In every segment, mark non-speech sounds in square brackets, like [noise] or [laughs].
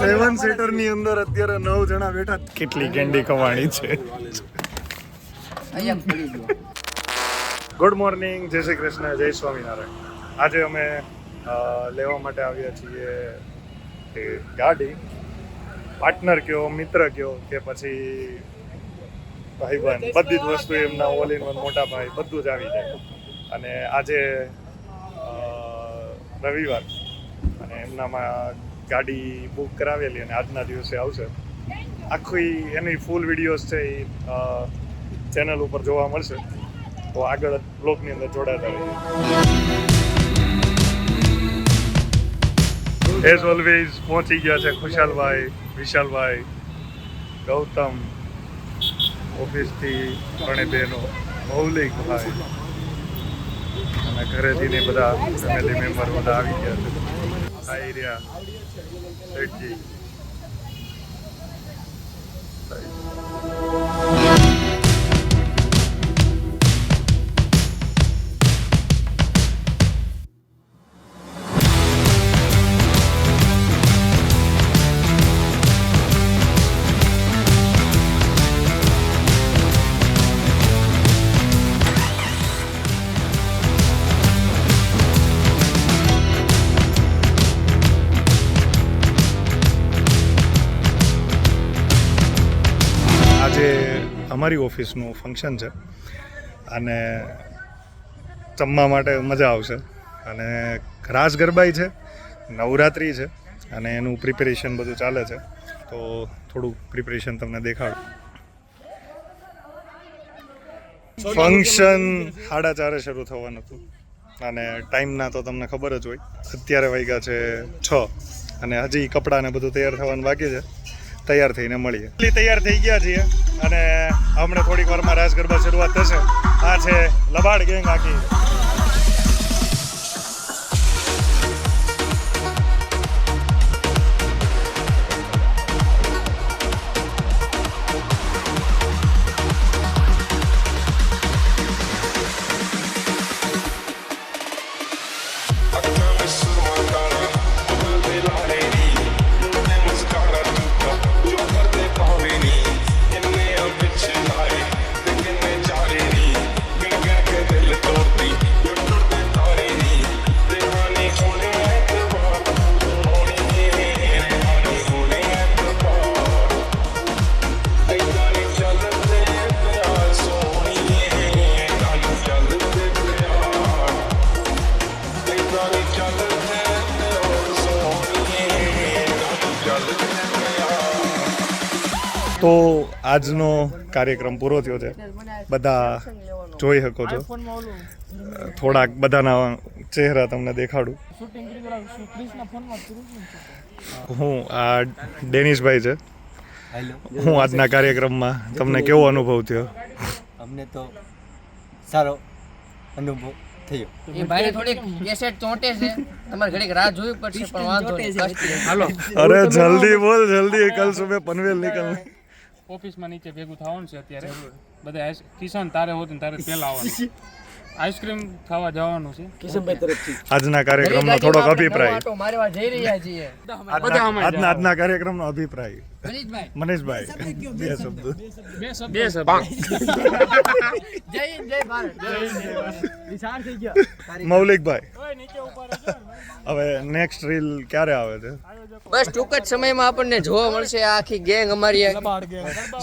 સેવન સીટરની અંદર અત્યારે નવ જણા બેઠા. કેટલી કેન્ડી કમાણી છે. ગુડ મોર્નિંગ જય શ્રી કૃષ્ણ જય સ્વામિનારાયણ. આજે અમે લેવા માટે આવ્યા છીએ ગાડી. પાર્ટનર કયો મિત્ર કયો કે પછી ભાઈબંધ, બધી જ વસ્તુ એમના ઓલ ઇન વન મોટા ભાઈ, બધું જ આવી જાય. અને આજે રવિવાર અને એમનામાં ગાડી બુક કરાવેલી અને આજના દિવસે આવશે. આખી એની ફૂલ વિડીયોઝ છે એ ચેનલ ઉપર જોવા મળશે. તો આગળ બ્લોગની અંદર જોડાતા રહીએ. એઝ ઓલવેઝ પહોંચી ગયા છે ખુશાલભાઈ, વિશાલભાઈ, ગૌતમ ઓફિસથી ત્રણે બહેનો મૌલિકભાઈ અને ઘરેથી ને બધા ફેમિલી મેમ્બર બધા આવી ગયા છે. આ એરિયા શેઠજી. અમારી ઓફિસનું ફંક્શન છે. અને જમવા માટે મજા આવશે. અને રાસ ગરબાઈ છે નવરાત્રિ છે અને એનું પ્રિપેરેશન બધું ચાલે છે. તો થોડું પ્રિપેરેશન તમને દેખાડું. ફંક્શન સાડા ચારે શરૂ થવાનું હતું. અને ટાઈમના તો તમને ખબર જ હોય. અત્યારે વાગ્યા છે છ. અને હજી કપડાને બધું તૈયાર થવાનું બાકી છે. તૈયાર થઈને મળીએ. તૈયાર થઈ ગયા છીએ અને હમણાં થોડીક વારમાં રાસ ગરબા શરૂઆત થશે. આ છે લબાડ ગેંગ આખી. તો આજનો કાર્યક્રમ પૂરો થયો છે. બધા જોઈ શકો છો. થોડાક બધાના ચહેરા તમને દેખાડું. હું આ ડેનિશભાઈ છે. હું આજના કાર્યક્રમમાં તમને કેવો અનુભવ થયો? અમને તો સારો અનુભવ થયો. એ ભાઈને થોડીક કેસેટ ચોંટે છે. તમારે ઘડીક રાહ જોવી પડશે પણ વાંધો નહીં. હાલો. અરે જલ્દી બોલ જલ્દી. કલ સુબહ પનવેલ નીકળ ઓફિસમાં નીચે ભેગું થવાનું છે અત્યારે. બધા કિશન તારે હોત ને તારે પહેલા આવવાનું [laughs] આઈસ્ક્રીમ ખાવા જવાનું છે. આજના કાર્યક્રમનો થોડોક અભિપ્રાય. આંટો મારવા જઈ રહ્યા છીએ. આજના આજના કાર્યક્રમનો અભિપ્રાય. મનીષભાઈ. મનીષભાઈ. બે શબ્દ બે શબ્દ. જય હિન્દ જય ભારત. મૌલિકભાઈ. હવે નેક્સ્ટ રીલ ક્યારે આવે છે? બસ ટૂંક જ સમયમાં આપણને જોવા મળશે આખી ગેંગ અમારી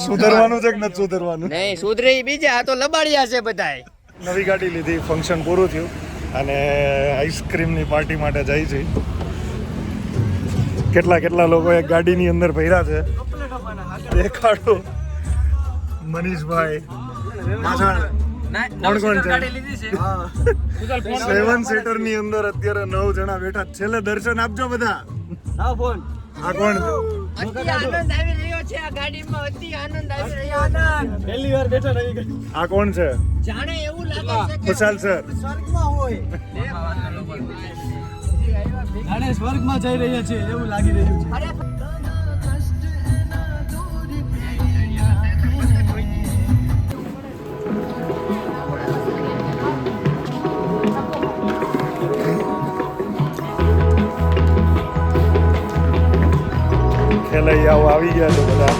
સુધરવાનું છે કે નથી સુધરવાનું? નહીં સુધરે બીજા આ તો લબાડિયા છે બધાય. નવી ગાડી લીધી ફંક્શન પૂરું થયું અને આઈસ્ક્રીમની પાર્ટી માટે જાય છે. કેટલા કેટલા લોકો એક ગાડીની અંદર ભર્યા છે. દેખાડો. મનીષભાઈ. પાછળ કોણ કોણ છે? સેવન સીટરની અંદર અત્યારે નવ જણા બેઠા છેલ્લે દર્શન આપજો બધા. આ કોણ આનંદ આવી રહ્યો છે આ ગાડીમાં અતિ આનંદ આવી રહ્યો છે. કોણ છે? જાણે એવું લાગે છે કે ખુશાલ સર. સ્વર્ગમાં જઈ રહ્યા છે એવું લાગી રહ્યું છે. ગયા છે બધા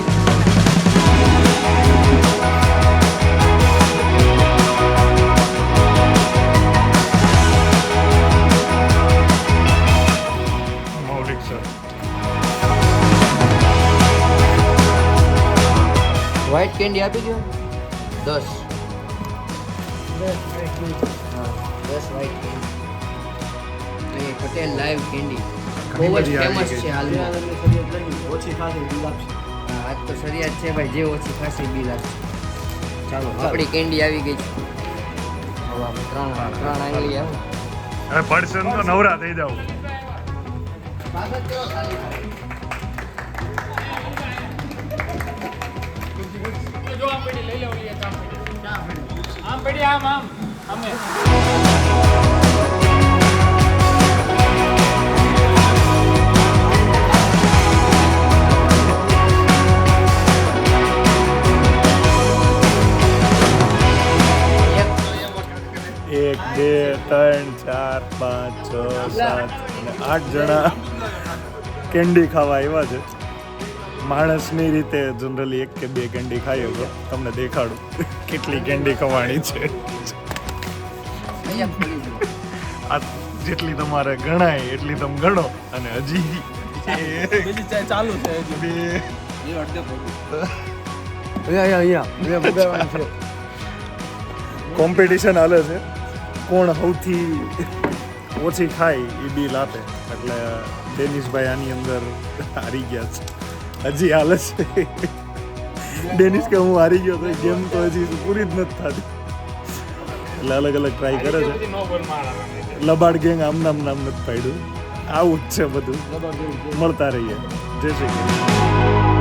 વ્હાઈટ કેન્ડી આપી દો દસ. હા દસ white candy Patel live candy બહુ જ ફેમસ છે હાલમાં. ઓછી ખાસી બિલ આપશે આજ તો શરિયાત છે ભાઈ જે ઓછી ખાસી બિલ આપશે ચાલો આપણી કેન્ડી આવી ગઈ છે. હવે ત્રણ ત્રણ આંગળી આવો. હવે પડશે તો નવરા થઈ જાવ આમ પડી આમ આમ. અમે. ત્રણ ચાર પાંચ છ સાત અને આઠ જણા કેન્ડી ખાવા આવ્યા છે. માણસની રીતે જનરલી એક કે બે કેન્ડી ખાઈ શકો તમને દેખાડું કેટલી કેન્ડી ખવાણી છે. આ જેટલી તમારે ગણાય એટલી તમે ગણો અને હજી ચાલુ છે બે. અહીંયા અહીંયા અહીંયા કોમ્પિટિશન હાલે છે. કોણ સૌથી ઓછી ખાય એ બિલ આપે. એટલે ડેનિશભાઈ આની અંદર હારી ગયા છે. હજી હાલે છે. ડેનિશ કે હું હારી ગયો તો ગેમ તો હજી પૂરી જ નથી થતી. એટલે અલગ અલગ ટ્રાય કરે છે. લબાડ ગેંગ આમ નામ નામ નથી પાડ્યું. આવું જ છે બધું. મળતા રહીએ. જય શ્રી કૃષ્ણ.